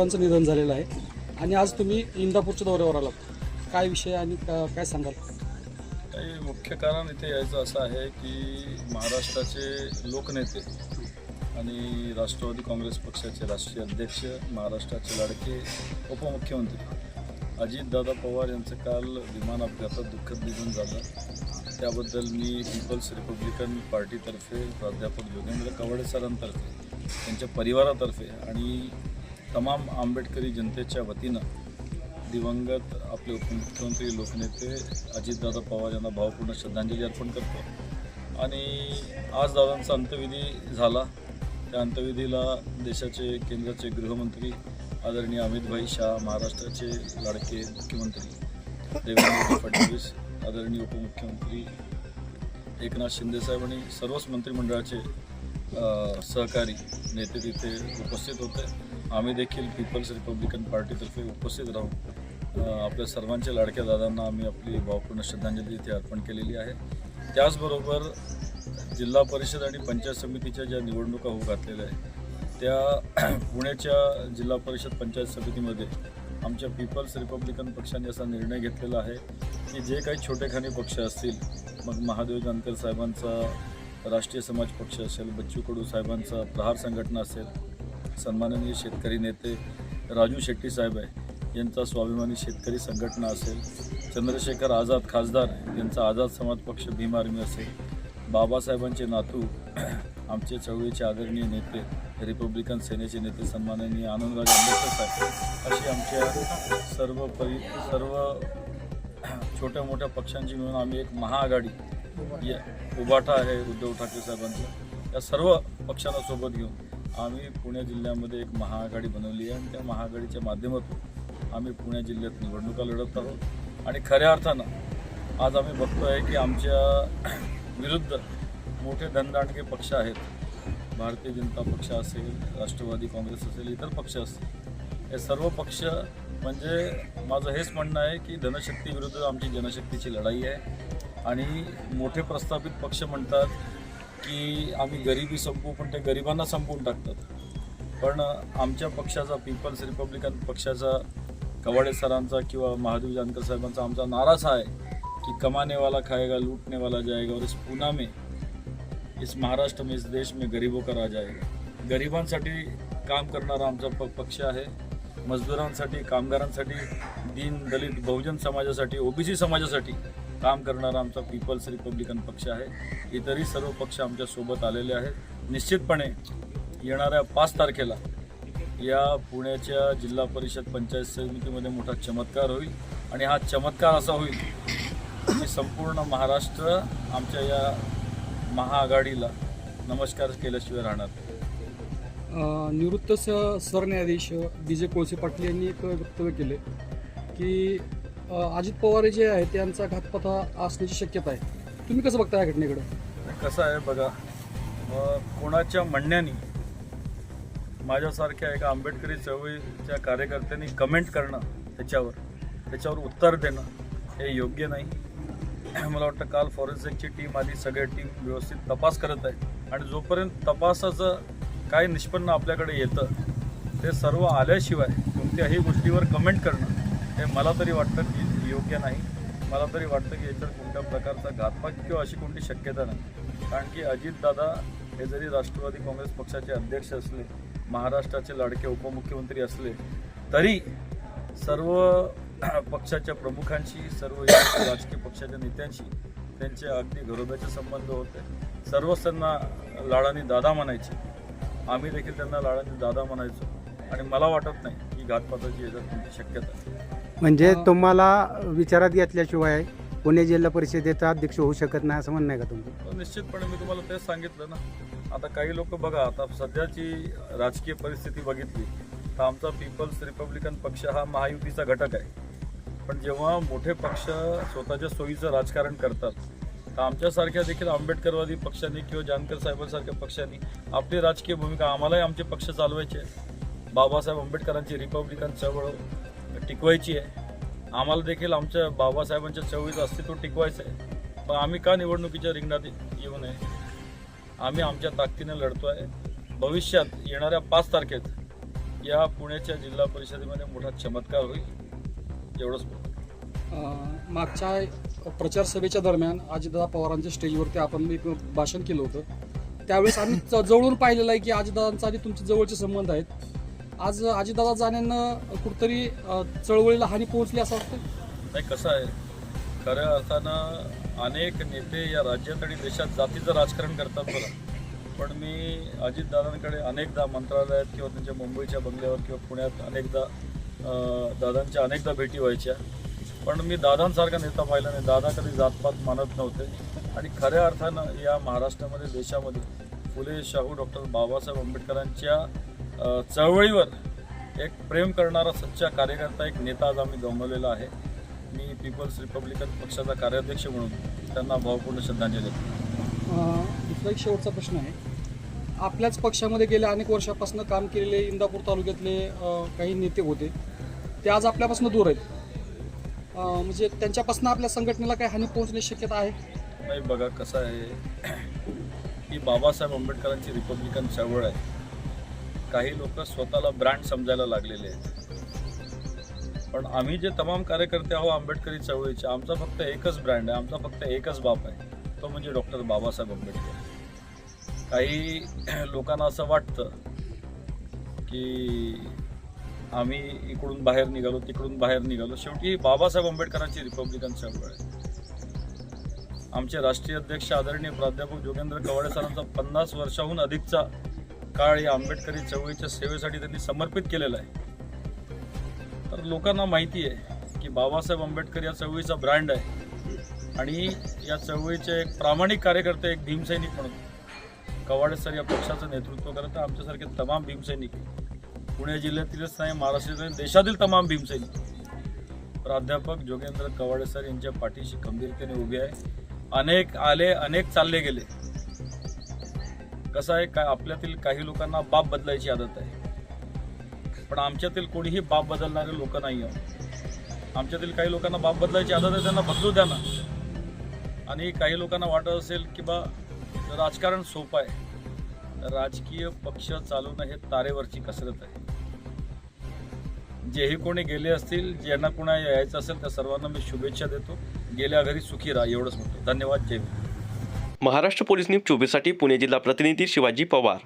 पवारांचं निधन झालेलं आहे. आणि आज तुम्ही इंदापूरच्या दौऱ्यावर आलात. काय विषय आणि का- काय सांगाल? काही मुख्य कारण इथे यायचं असं आहे की महाराष्ट्राचे लोकनेते आणि राष्ट्रवादी काँग्रेस पक्षाचे राष्ट्रीय अध्यक्ष महाराष्ट्राचे लाडके उपमुख्यमंत्री अजितदादा पवार यांचं काल विमान अपघातात दुःखद निधन झालं. त्याबद्दल मी पीपल्स रिपब्लिकन पार्टीतर्फे प्राध्यापक योगेंद्र कवडे सरांतर्फे त्यांच्या परिवारातर्फे आणि तमाम आंबेडकरी जनतेच्या वतीनं दिवंगत आपले उपमुख्यमंत्री लोकनेते अजितदादा पवार यांना भावपूर्ण श्रद्धांजली अर्पण करतो. आणि आज दादांचा अंत्यविधी झाला. त्या अंत्यविधीला देशाचे केंद्राचे गृहमंत्री आदरणीय अमितभाई शाह महाराष्ट्राचे लाडके मुख्यमंत्री देवेंद्र फडणवीस आदरणीय उपमुख्यमंत्री एकनाथ शिंदेसाहेब आणि सर्वच मंत्रिमंडळाचे सहकारी नेते तिथे उपस्थित होते. आम्ही देखील पीपल्स रिपब्लिकन पार्टीतर्फे उपस्थित राहून आपल्या सर्वांच्या लाडक्या दादांना आम्ही आपली भावपूर्ण श्रद्धांजली इथे अर्पण केलेली आहे. त्याचबरोबर जिल्हा परिषद आणि पंचायत समितीच्या ज्या निवडणुका होऊ घातलेल्या आहेत त्या पुण्याच्या जिल्हा परिषद पंचायत समितीमध्ये आमच्या पीपल्स रिपब्लिकन पक्षाने असा निर्णय घेतलेला आहे की जे काही छोटेखानी पक्ष असतील मग महादेव जानकर साहेबांचा राष्ट्रीय समाज पक्ष असेल बच्चू कडू साहेबांचा प्रहार संघटना असेल सन्माननीय शेतकरी नेते राजू शेट्टी साहेब आहे यांचा स्वाभिमानी शेतकरी संघटना असेल चंद्रशेखर आझाद खासदार यांचा आझाद समाज पक्ष भीम आर्मी असेल बाबासाहेबांचे नातू आमचे चळवळीचे आदरणीय नेते रिपब्लिकन सेनेचे नेते सन्माननीय आनंदराज आंबेडकर साहेब अशी आमच्या सर्व परि सर्व छोट्या मोठ्या पक्षांची मिळून आम्ही एक महाआघाडी या उभाटा आहे उद्धव ठाकरे साहेबांचा. या सर्व पक्षांना सोबत घेऊन आम्ही पुणे जिल्ह्यामध्ये एक महाआघाडी बनवली आहे आणि त्या महाआघाडीच्या माध्यमातून आम्ही पुणे जिल्ह्यात निवडणुका लढत आहोत. आणि खऱ्या अर्थानं आज आम्ही बघतो आहे की आमच्या विरुद्ध मोठे धनदांडके पक्ष आहेत. भारतीय जनता पक्ष असेल राष्ट्रवादी काँग्रेस असेल इतर पक्ष असतील. हे सर्व पक्ष म्हणजे माझं हेच म्हणणं आहे की धनशक्ती विरुद्ध आमची जनशक्तीची लढाई आहे. आणि मोठे प्रस्थापित पक्ष म्हणतात की आम्ही गरिबी संपवू पण ते गरिबांना संपवून टाकतात. पण आमच्या पक्षाचा पीपल्स रिपब्लिकन पक्षाचा कवाडे सरांचा किंवा महादेव जानकर साहेबांचा आमचा नाराज हा आहे की कमानेवाला खाएगा लूटनेवाला जाएगा और इस पुना में इस महाराष्ट्र में इस देश में गरीबों का राज आहे. गरिबांसाठी काम करणारा आमचा प पक्ष आहे. मजदुरांसाठी कामगारांसाठी दीन दलित बहुजन समाजासाठी ओबीसी समाजासाठी काम करणारा आमचा पीपल्स रिपब्लिकन पक्ष आहे. इतरही सर्व पक्ष आमच्यासोबत आलेले आहेत. निश्चितपणे येणाऱ्या पाच तारखेला या पुण्याच्या जिल्हा परिषद पंचायत समितीमध्ये मोठा चमत्कार होईल आणि हा चमत्कार असा होईल की संपूर्ण महाराष्ट्र आमच्या या महाआघाडीला नमस्कार केल्याशिवाय राहणार निवृत्त स सरन्यायाधीश बी जे कोळसे पाटील यांनी एक वक्तव्य केले की अजित पवार जे आहेत त्यांचा घातपाता असण्याची शक्यता आहे. तुम्ही कसं बघता या घटनेकडं? कसं आहे बघा कोणाच्या म्हणण्याने माझ्यासारख्या एका आंबेडकरी चळवळीच्या कार्यकर्त्यांनी कमेंट करणं त्याच्यावर त्याच्यावर उत्तर देणं हे योग्य नाही. मला वाटतं काल फॉरेन्सिकची टीम आली सगळ्या टीम व्यवस्थित तपास करत आहे आणि जोपर्यंत तपासाचं काय निष्पन्न आपल्याकडे येतं ते सर्व आल्याशिवाय कोणत्याही गोष्टीवर कमेंट करणं हे मला तरी वाटतं की योग्य नाही. मला तरी वाटतं की याच्यात कोणत्या प्रकारचा घातपात किंवा अशी कोणती शक्यता नाही. कारण की अजितदादा हे जरी राष्ट्रवादी काँग्रेस पक्षाचे अध्यक्ष असले महाराष्ट्राचे लाडके उपमुख्यमंत्री असले तरी सर्व पक्षाच्या प्रमुखांशी सर्व राजकीय पक्षाच्या नेत्यांशी त्यांचे अगदी घरोब्याचे संबंध होते. सर्वच त्यांना लाडाने दादा म्हणायचे. आम्ही देखील त्यांना लाडाने दादा म्हणायचो. आणि मला वाटत नाही की घातपाताची याच्यात कोणती शक्यता म्हणजे तुम्हाला विचारात घेतल्याशिवाय पुणे जिल्हा परिषदेचा अध्यक्ष होऊ शकत नाही असं म्हणणं आहे का तुमचं? तर निश्चितपणे मी तुम्हाला तेच सांगितलं ना. आता काही लोक बघा आता सध्याची राजकीय परिस्थिती बघितली तर आमचा पीपल्स रिपब्लिकन पक्ष हा महायुतीचा घटक आहे. पण जेव्हा मोठे पक्ष स्वतःच्या सोयीचं राजकारण करतात तर आमच्यासारख्या देखील आंबेडकरवादी पक्षांनी किंवा जानकर साहेबांसारख्या पक्षांनी आपली राजकीय भूमिका आम्हालाही आमचे पक्ष चालवायचे. बाबासाहेब आंबेडकरांची रिपब्लिकन चळवळ टिकवायची आहे. आम्हाला देखील आमच्या बाबासाहेबांच्या चळवळीचं अस्तित्व टिकवायचं आहे. पण आम्ही का निवडणुकीच्या रिंगणात येऊ नये? आम्ही आमच्या ताकदीने लढतो आहे भविष्यात येणाऱ्या पाच तारखेत या पुण्याच्या जिल्हा परिषदेमध्ये मोठा चमत्कार होईल. एवढंच मागच्या प्रचार सभेच्या दरम्यान अजितदादा पवारांच्या स्टेजवरती आपण एक भाषण केलं होतं. त्यावेळेस आम्ही जवळून पाहिलेलं आहे की अजितदादांचा आणि तुमचे जवळचे संबंध आहेत. आज अजितदादा जाण्यानं कुठतरी चळवळीला हानी पोहोचली असं वाटतं नाही कसं आहे? खऱ्या अर्थानं अनेक नेते या राज्यात आणि देशात जातीचं राजकारण करतात बरं. पण मी अजितदादांकडे अनेकदा मंत्रालयात किंवा त्यांच्या मुंबईच्या बंगल्यावर किंवा पुण्यात अनेकदा दादांच्या अनेकदा भेटी व्हायच्या. पण मी दादांसारखा नेता पाहिला नाही. दादा कधी जातपात मानत नव्हते. आणि खऱ्या अर्थानं या महाराष्ट्रामध्ये देशामध्ये फुले शाहू डॉक्टर बाबासाहेब आंबेडकरांच्या चळवळीवर एक प्रेम करणारा सच्चा कार्यकर्ता एक नेता आज आम्ही गमावलेला आहे. मी पीपल्स रिपब्लिकन पक्षाचा कार्याध्यक्ष म्हणून त्यांना भावपूर्ण श्रद्धांजली दुसरा एक शेवटचा प्रश्न आहे. आपल्याच पक्षामध्ये गेल्या अनेक वर्षापासून काम केलेले इंदापूर तालुक्यातले काही नेते होते. ते आज आपल्यापासून दूर आहेत. म्हणजे त्यांच्यापासून आपल्या संघटनेला काही हानी पोहोचण्याची शक्यता आहे? नाही बघा कसं आहे. ही बाबासाहेब आंबेडकरांची रिपब्लिकन चळवळ आहे. काही लोक स्वतःला ब्रँड समजायला लागलेले आहेत. पण आम्ही जे तमाम कार्यकर्ते आहोत आंबेडकरी चळवळीचे आमचा फक्त एकच ब्रँड आहे आमचा फक्त एकच बाप आहे. तो म्हणजे डॉक्टर बाबासाहेब आंबेडकर. काही लोकांना असं वाटतं की आम्ही इकडून बाहेर निघालो तिकडून बाहेर निघालो. शेवटी बाबासाहेब आंबेडकरांची रिपब्लिकन चळवळ आहे. आमचे राष्ट्रीय अध्यक्ष आदरणीय प्राध्यापक जोगेंद्र कवाडे सरांचा पन्नास वर्षाहून अधिकचा काळ या आंबेडकरी चळवळीच्या सेवेसाठी त्यांनी समर्पित केलेलं आहे. तर लोकांना माहिती आहे की बाबासाहेब आंबेडकर या चळवळीचा ब्रँड आहे. आणि या चळवळीचे एक प्रामाणिक कार्यकर्ते एक भीमसैनिक म्हणून कवाडे सर या पक्षाचं नेतृत्व करत आमच्यासारखे तमाम भीमसैनिक पुणे जिल्ह्यातीलच नाही महाराष्ट्रातील देशातील तमाम भीमसैनिक. प्राध्यापक जोगेंद्र कवाडे सर यांच्या पाठीशी खंबीरतेने उभे आहे. अनेक आले अनेक चालले गेले. कसं आहे काय आपल्यातील काही लोकांना बाप बदलायची आदत आहे. पण आमच्यातील कोणीही बाप बदलणारे लोक नाही आहोत आमच्यातील काही लोकांना बाप बदलायची आदत आहे त्यांना बदलू द्या ना. आणि काही लोकांना वाटत असेल की बा राजकारण सोपं आहे. राजकीय पक्ष चालवणं हे तारेवरची कसरत आहे. जेही कोणी गेले असतील ज्यांना कोणा यायचं असेल त्या सर्वांना मी शुभेच्छा देतो. गेल्या घरी सुखी राहा एवढंच म्हणतो. धन्यवाद जय भीम महाराष्ट्र पोलीस न्यूज चोवीससाठी पुणे जिल्हा प्रतिनिधी शिवाजी पवार.